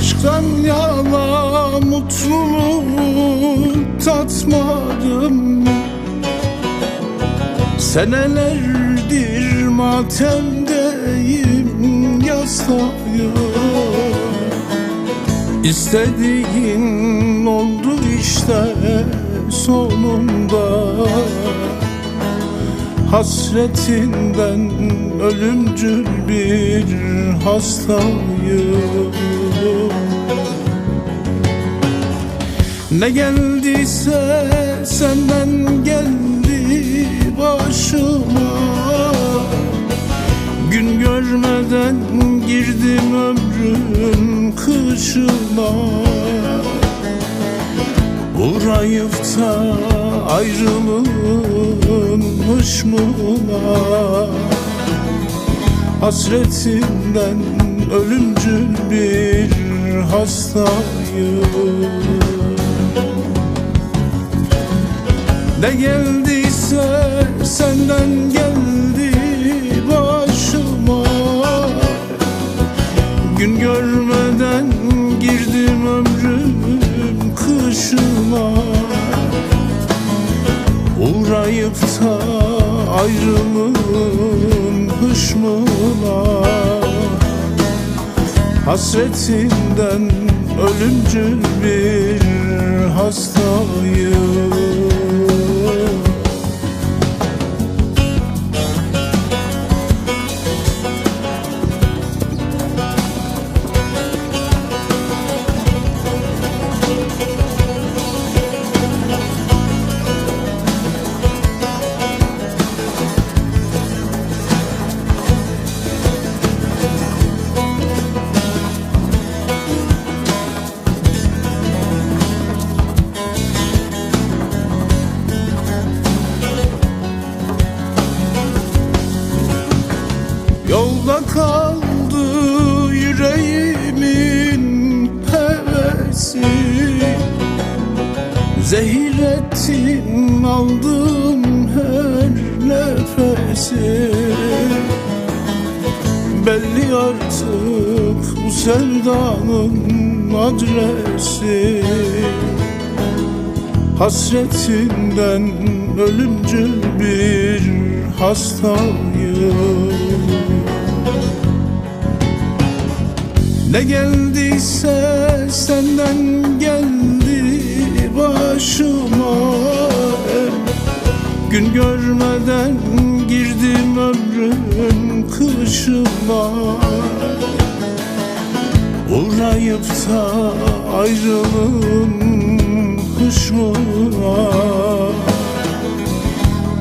Sen yana mutluluk tatmadım. Senelerdir matemdeyim yastayım. İstediğin oldu işte sonunda Hasretinden ölümcül bir hastayım. Ne geldiyse senden geldi başıma. Gün görmeden girdim ömrün kışına. Uğrayıp da ayrılığın hışmına Hasretinden ölümcül bir hastayım. Ne geldiyse senden geldi Uğrayıp da ayrılığın hışmına Hasretinden ölümcül bir hastayım kaldı yüreğimin hevesi Zehir ettin aldım her nefesi. Belli artık bu sevdanın adresi. Hasretinden ölümcül bir hastayım Ne geldiyse senden geldi başıma. Gün görmeden girdim ömrün kışına. Uğrayıp da ayrılığın hışmına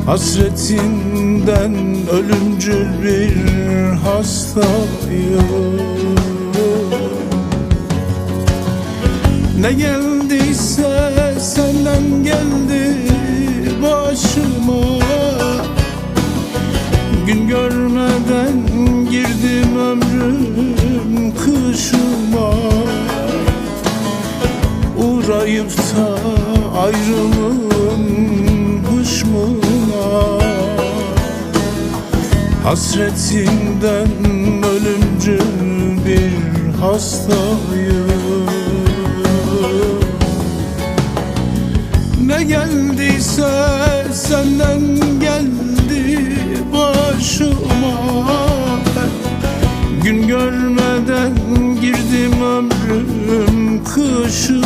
Hasretinden ölümcül bir hastayım Ne geldiyse senden geldi başıma. Gün görmeden girdim ömrüm kışıma. Uğrayıp da ayrılığın hışmına. Hasretinden ölümcül bir hastayım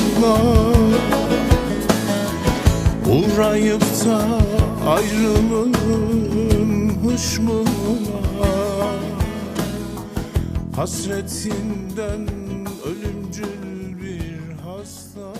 aşklar Uğrayıp da ayrılırım hışmına Hasretinden ölümcül bir hasta